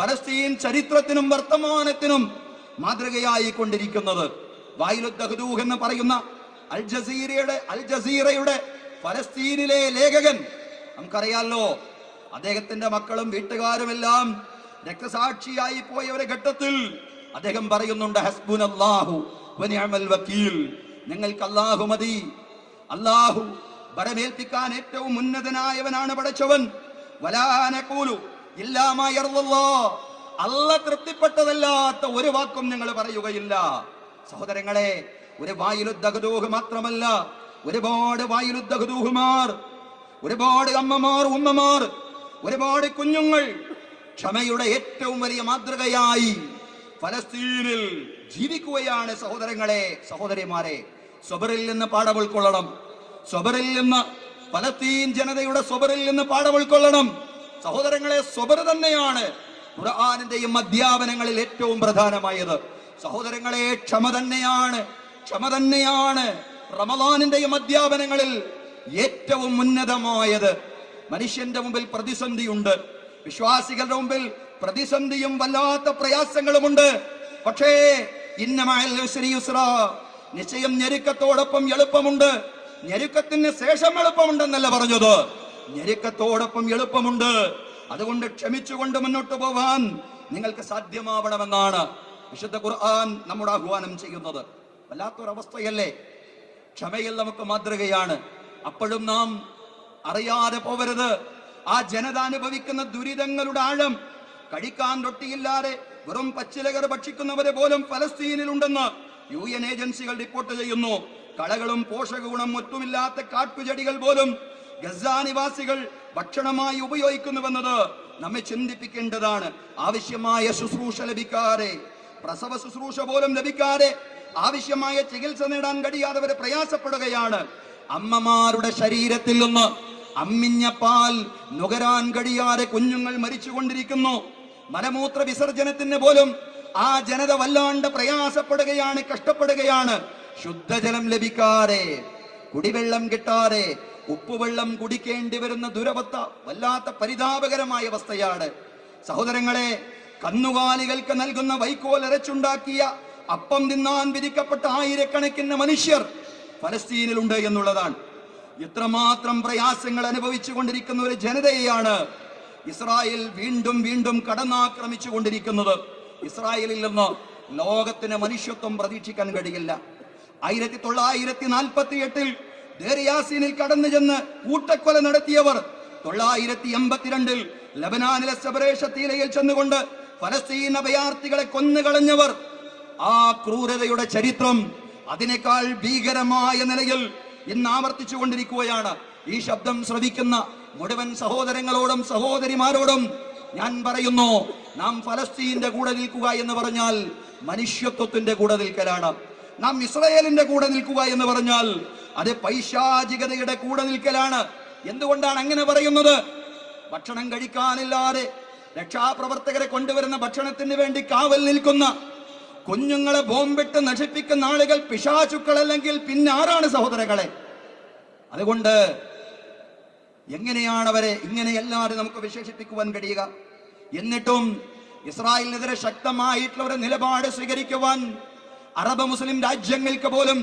Palestine ചരിത്രത്തിനും വർത്തമാനത്തിനും മാതൃകയായി കൊണ്ടിരിക്കുന്നത്. വായിലുദ്ദഹദൂഹ് എന്ന് പറയുന്ന അൽ ജസീറയുടെ അൽ ജസീറയുടെ ഫലസ്തീനിലെ ലേഖകൻ. നമുക്കറിയാലോ അദ്ദേഹത്തിന്റെ മക്കളും വീട്ടുകാരും എല്ലാം രക്തസാക്ഷിയായി പോയ ഒരു ഘട്ടത്തിൽ അദ്ദേഹം പറയുന്നുണ്ട് ഹസ്ബുൻ വനിഅമൽ വക്കീൽ. നിങ്ങൾക്ക് അല്ലാഹു മതി. അല്ലാഹു വരമേൽപ്പിക്കാൻ ഏറ്റവും ഉന്നതനായവനാണ് പടച്ചവൻ. വലാനക്കൂലു ഇല്ലാമയർന്നല്ലോ അല്ല തൃപ്തിപ്പെട്ടതല്ലാത്ത ഒരു വാക്കും ഞങ്ങൾ പറയുകയില്ല. സഹോദരങ്ങളെ ഒരു വായുലുദ്ധഹദൂഹ് മാത്രമല്ല ഒരുപാട് വായുലുദ്ധഹദൂഹുമാർ ഒരുപാട് അമ്മമാർ ഉമ്മമാർ ഒരുപാട് കുഞ്ഞുങ്ങൾ ക്ഷമയുടെ ഏറ്റവും വലിയ മാതൃകയായി ഫലസ്തീനിൽ ജീവിക്കുകയാണ് സഹോദരങ്ങളെ സഹോദരിമാരെ. സ്വബറിൽ നിന്ന് പാഠം ഉൾക്കൊള്ളണം. സ്വബറിൽ നിന്ന് ഫലസ്തീൻ ജനതയുടെ സ്വബറിൽ നിന്ന് പാഠം ഉൾക്കൊള്ളണം. സഹോദരങ്ങളെ സ്വബർ തന്നെയാണ് ഖുർആാനിന്റെയും അധ്യാപനങ്ങളിൽ ഏറ്റവും പ്രധാനമായത്. സഹോദരങ്ങളെ ക്ഷമ തന്നെയാണ് ക്ഷമ തന്നെയാണ് റമദാനിന്റെയും അധ്യാപനങ്ങളിൽ ഏറ്റവും ഉന്നതമായത്. മനുഷ്യന്റെ മുമ്പിൽ പ്രതിസന്ധിയുണ്ട്. വിശ്വാസികളുടെ മുമ്പിൽ പ്രതിസന്ധിയും വല്ലാത്ത പ്രയാസങ്ങളുമുണ്ട്. പക്ഷേ നിശ്ചയം ഞെരുക്കത്തോടൊപ്പം എളുപ്പമുണ്ട്. ഞെരുക്കത്തിന് ശേഷം എളുപ്പമുണ്ടെന്നല്ല പറഞ്ഞത്. ഞെരുക്കത്തോടൊപ്പം എളുപ്പമുണ്ട്. അതുകൊണ്ട് ക്ഷമിച്ചുകൊണ്ട് മുന്നോട്ട് പോവാൻ നിങ്ങൾക്ക് സാധ്യമാവണമെന്നാണ് വിശുദ്ധ ഖുർആൻ നമ്മുടെ ആഹ്വാനം ചെയ്യുന്നത്. വല്ലാത്തൊരവസ്ഥയല്ലേ? ക്ഷമയിൽ നമുക്ക് മാതൃകയാണ്. അപ്പോഴും നാം അറിയാതെ പോവരുത്. ആ ജനത അനുഭവിക്കുന്ന ദുരിതങ്ങളുടെ ആഴം കഴിക്കാൻ റൊട്ടിയില്ലാതെ വെറും പച്ചിലകർ ഭക്ഷിക്കുന്നവരെ പോലും ഫലസ്തീനിലുണ്ടെന്ന് യു എൻ ഏജൻസികൾ റിപ്പോർട്ട് ചെയ്യുന്നു. കളകളും പോഷക ഗുണം ഒട്ടുമില്ലാത്ത കാട്ടുചെടികൾ പോലും ഗസ നിവാസികൾ ഭക്ഷണമായി ഉപയോഗിക്കുന്നുവെന്നത് നമ്മെ ചിന്തിപ്പിക്കേണ്ടതാണ്. ആവശ്യമായ ശുശ്രൂഷ ലഭിക്കാതെ പ്രസവ ശുശ്രൂഷ പോലും ലഭിക്കാതെ ആവശ്യമായ ചികിത്സ നേടാൻ കഴിയാതെ അവരെ പ്രയാസപ്പെടുകയാണ്. അമ്മമാരുടെ ശരീരത്തിൽ നിന്ന് അമ്മിഞ്ഞ പാൽ നുകരാൻ കഴിയാതെ കുഞ്ഞുങ്ങൾ മരിച്ചുകൊണ്ടിരിക്കുന്നു. മലമൂത്ര വിസർജനത്തിന് പോലും ആ ജനത വല്ലാണ്ട് പ്രയാസപ്പെടുകയാണ് കഷ്ടപ്പെടുകയാണ്. ശുദ്ധജലം ലഭിക്കാതെ കുടിവെള്ളം കിട്ടാതെ ഉപ്പുവെള്ളം കുടിക്കേണ്ടി വരുന്ന ദുരവസ്ഥ വല്ലാത്ത പരിതാപകരമായ അവസ്ഥയാണ്. സഹോദരങ്ങളെ കന്നുകാലികൾക്ക് നൽകുന്ന വൈക്കോൽ അരച്ചുണ്ടാക്കിയ അപ്പം തിന്നാൻ വിധിക്കപ്പെട്ട ആയിരക്കണക്കിന് മനുഷ്യർ ഫലസ്തീനിലുണ്ട് എന്നുള്ളതാണ്. എത്രമാത്രം പ്രയാസങ്ങൾ അനുഭവിച്ചു കൊണ്ടിരിക്കുന്ന ഒരു ജനതയെയാണ് ഇസ്രായേൽ വീണ്ടും വീണ്ടും കടന്നാക്രമിച്ചു കൊണ്ടിരിക്കുന്നത്. ഇസ്രായേലിൽ നിന്ന് ലോകത്തിന് മനുഷ്യത്വം പ്രതീക്ഷിക്കാൻ കഴിയില്ല. ആയിരത്തി തൊള്ളായിരത്തി നാൽപ്പത്തി എട്ടിൽ ദേറിയാസീനിൽ കടന്നു ചെന്ന് കൂട്ടക്കൊല നടത്തിയവർ തൊള്ളായിരത്തി എൺപത്തിരണ്ടിൽ ലബനാനിലെ സെബറേഷ തീരയിൽ ചെന്നുകൊണ്ട് ഫലസ്തീൻ അഭയാർത്ഥികളെ കൊന്നുകളഞ്ഞവർ. ആ ക്രൂരതയുടെ ചരിത്രം അതിനേക്കാൾ ഭീകരമായ നിലയിൽ ഇന്ന് ആവർത്തിച്ചു കൊണ്ടിരിക്കുകയാണ് ഈ ശബ്ദം ശ്രവിക്കുന്ന മുഴുവൻ സഹോദരങ്ങളോടും സഹോദരിമാരോടും ഞാൻ പറയുന്നു നാം ഫലസ്തീന്റെ കൂടെ നിൽക്കുക എന്ന് പറഞ്ഞാൽ മനുഷ്യത്വത്തിന്റെ കൂടെ നിൽക്കലാണ്. നാം ഇസ്രയേലിന്റെ കൂടെ നിൽക്കുക എന്ന് പറഞ്ഞാൽ അത് പൈശാചികതയുടെ കൂടെ നിൽക്കലാണ്. എന്തുകൊണ്ടാണ് അങ്ങനെ പറയുന്നത്? ഭക്ഷണം കഴിക്കാനില്ലാതെ രക്ഷാപ്രവർത്തകരെ കൊണ്ടുവരുന്ന ഭക്ഷണത്തിന് വേണ്ടി കാവൽ നിൽക്കുന്ന കുഞ്ഞുങ്ങളെ ബോംബിട്ട് നശിപ്പിക്കുന്ന ആളുകൾ പിശാചുക്കളല്ലെങ്കിൽ പിന്നെ ആരാണ് സഹോദരങ്ങളെ? അതുകൊണ്ട് എങ്ങനെയാണ് അവരെ ഇങ്ങനെയല്ലാതെ നമുക്ക് വിശേഷിപ്പിക്കുവാൻ കഴിയുക? എന്നിട്ടും ഇസ്രായേലിനെതിരെ ശക്തമായിട്ടുള്ള ഒരു നിലപാട് സ്വീകരിക്കുവാൻ അറബ് മുസ്ലിം രാജ്യങ്ങൾക്ക് പോലും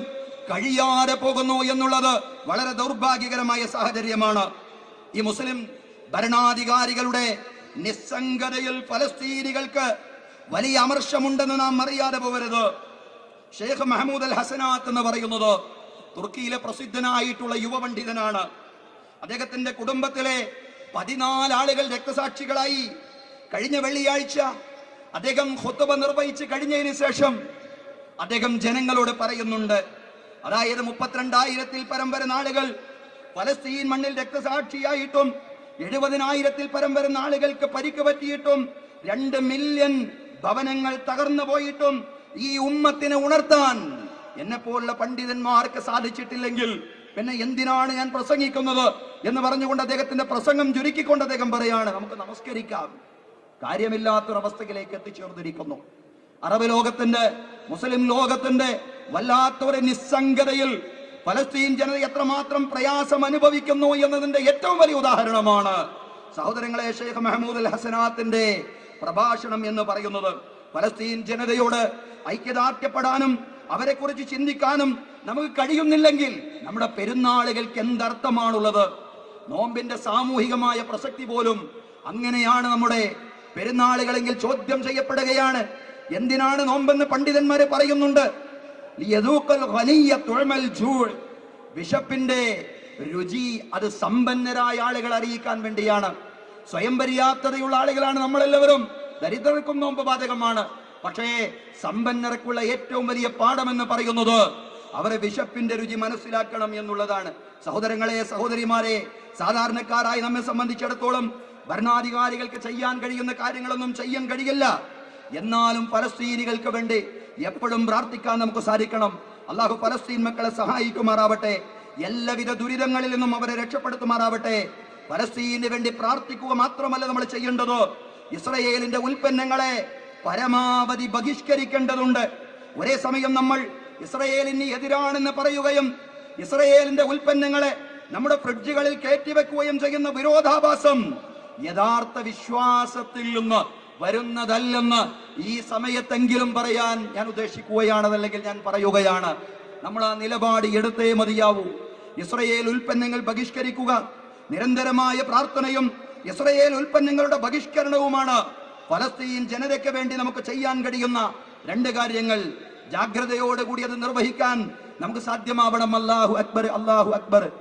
കഴിയാതെ പോകുന്നു എന്നുള്ളത് വളരെ ദൗർഭാഗ്യകരമായ സാഹചര്യമാണ്. ഈ മുസ്ലിം ഭരണാധികാരികളുടെ നിസ്സംഗതയിൽ ഫലസ്തീനികൾക്ക് വലിയ അമർഷമുണ്ടെന്ന് നാം അറിയാതെ പോകരുത്. ഷെയ്ഖ് മെഹമൂദ് അൽ ഹസനാത്ത് എന്ന് പറയുന്നത് തുർക്കിയിലെ പ്രസിദ്ധനായിട്ടുള്ള യുവപണ്ഡിതനാണ്. അദ്ദേഹത്തിന്റെ കുടുംബത്തിലെ പതിനാല് ആളുകൾ രക്തസാക്ഷികളായി കഴിഞ്ഞ വെള്ളിയാഴ്ച അദ്ദേഹം ഹുത്തുബ നിർവഹിച്ച് കഴിഞ്ഞതിന് ശേഷം അദ്ദേഹം ജനങ്ങളോട് പറയുന്നുണ്ട്. അതായത് മുപ്പത്തിരണ്ടായിരത്തിൽ പരം വരുന്ന ആളുകൾ പലസ്തീൻ മണ്ണിൽ രക്തസാക്ഷിയായിട്ടും എഴുപതിനായിരത്തിൽ പരം വരുന്ന ആളുകൾക്ക് പരിക്ക് പറ്റിയിട്ടും രണ്ട് മില്യൺ ഭവനങ്ങൾ തകർന്നു പോയിട്ടും ഈ ഉമ്മത്തിനെ ഉണർത്താൻ എന്നെ പോലുള്ള പണ്ഡിതന്മാർക്ക് സാധിച്ചിട്ടില്ലെങ്കിൽ പിന്നെ എന്തിനാണ് ഞാൻ പ്രസംഗിക്കുന്നത് എന്ന് പറഞ്ഞുകൊണ്ട് അദ്ദേഹത്തിന്റെ പ്രസംഗം ചുരുക്കിക്കൊണ്ട് അദ്ദേഹം പറയാണ്. നമുക്ക് നമസ്കരിക്കാം. കാര്യമില്ലാത്തൊരവസ്ഥയിലേക്ക് എത്തിച്ചേർന്നിരിക്കുന്നു. അറബ് ലോകത്തിന്റെ മുസ്ലിം ലോകത്തിന്റെ വല്ലാത്തൊരു നിസ്സംഗതയിൽ പലസ്തീൻ ജനത എത്രമാത്രം പ്രയാസം അനുഭവിക്കുന്നു എന്നതിന്റെ ഏറ്റവും വലിയ ഉദാഹരണമാണ് സഹോദരങ്ങളെ ഷെയ്ഖ് മെഹമൂദ് അൽ ഹസനാത്തിന്റെ പ്രഭാഷണം എന്ന് പറയുന്നത്. പലസ്തീൻ ജനതയോട് ഐക്യദാർഢ്യപ്പെടാനും അവരെ കുറിച്ച് ചിന്തിക്കാനും നമുക്ക് കഴിയുന്നില്ലെങ്കിൽ നമ്മുടെ പെരുന്നാളുകൾക്ക് എന്തർത്ഥമാണുള്ളത്? നോമ്പിന്റെ സാമൂഹികമായ പ്രസക്തി പോലും അങ്ങനെയാണ് നമ്മുടെ പെരുന്നാളുകളെങ്കിൽ ചോദ്യം ചെയ്യപ്പെടുകയാണ്. എന്തിനാണ് നോമ്പെന്ന് പണ്ഡിതന്മാരെ പറയുന്നുണ്ട്. വിശപ്പിന്റെ രുചി അത് സമ്പന്നരായ ആളുകൾ അറിയിക്കാൻ വേണ്ടിയാണ്. സ്വയം പര്യാപ്തതയുള്ള ആളുകളാണ് നമ്മളെല്ലാവരും. ദരിദ്രർക്കും നോമ്പ് ബാധകമാണ്. പക്ഷേ സമ്പന്നർക്കുള്ള ഏറ്റവും വലിയ പാഠമെന്ന് പറയുന്നത് അവരെ വിശപ്പിന്റെ രുചി മനസ്സിലാക്കണം എന്നുള്ളതാണ്. സഹോദരങ്ങളെ സഹോദരിമാരെ സാധാരണക്കാരായി നമ്മെ സംബന്ധിച്ചിടത്തോളം ഭരണാധികാരികൾക്ക് ചെയ്യാൻ കഴിയുന്ന കാര്യങ്ങളൊന്നും ചെയ്യാൻ കഴിയില്ല. എന്നാലും പലസ്തീനികൾക്ക് വേണ്ടി എപ്പോഴും പ്രാർത്ഥിക്കാൻ നമുക്ക് സാധിക്കണം. അള്ളാഹു പലസ്തീൻ മക്കളെ സഹായിക്കുമാറാവട്ടെ. എല്ലാവിധ ദുരിതങ്ങളിൽ നിന്നും അവരെ രക്ഷപ്പെടുത്തുമാറാവട്ടെ. പലസ്തീന് വേണ്ടി പ്രാർത്ഥിക്കുക മാത്രമല്ല നമ്മൾ ചെയ്യേണ്ടത്. ഇസ്രയേലിന്റെ ഉൽപ്പന്നങ്ങളെ പരമാവധി ബഹിഷ്കരിക്കേണ്ടതുണ്ട്. ഒരേ സമയം നമ്മൾ ഇസ്രയേലിന് എതിരാണെന്ന് പറയുകയും ഇസ്രയേലിന്റെ ഉൽപ്പന്നങ്ങളെ നമ്മുടെ ഫ്രിഡ്ജുകളിൽ കയറ്റിവെക്കുകയും ചെയ്യുന്ന വിരോധാഭാസം യഥാർത്ഥ വിശ്വാസത്തിൽ നിന്ന് വരുന്നതല്ലെന്ന് ഈ സമയത്തെങ്കിലും പറയാൻ ഞാൻ ഉദ്ദേശിക്കുകയാണ് അല്ലെങ്കിൽ ഞാൻ പറയുകയാണ്. നമ്മൾ ആ നിലപാട് എടുത്തേ മതിയാവൂ. ഇസ്രയേൽ ഉൽപ്പന്നങ്ങൾ ബഹിഷ്കരിക്കുക. നിരന്തരമായ പ്രാർത്ഥനയും ഇസ്രയേൽ ഉൽപ്പന്നങ്ങളുടെ ബഹിഷ്കരണവുമാണ് ഫലസ്തീൻ ജനതയ്ക്ക് വേണ്ടി നമുക്ക് ചെയ്യാൻ കഴിയുന്ന രണ്ട് കാര്യങ്ങൾ. ജാഗ്രതയോടുകൂടി അത് നിർവഹിക്കാൻ നമുക്ക് സാധ്യമാവണം. അള്ളാഹു അക്ബർ അള്ളാഹു അക്ബർ.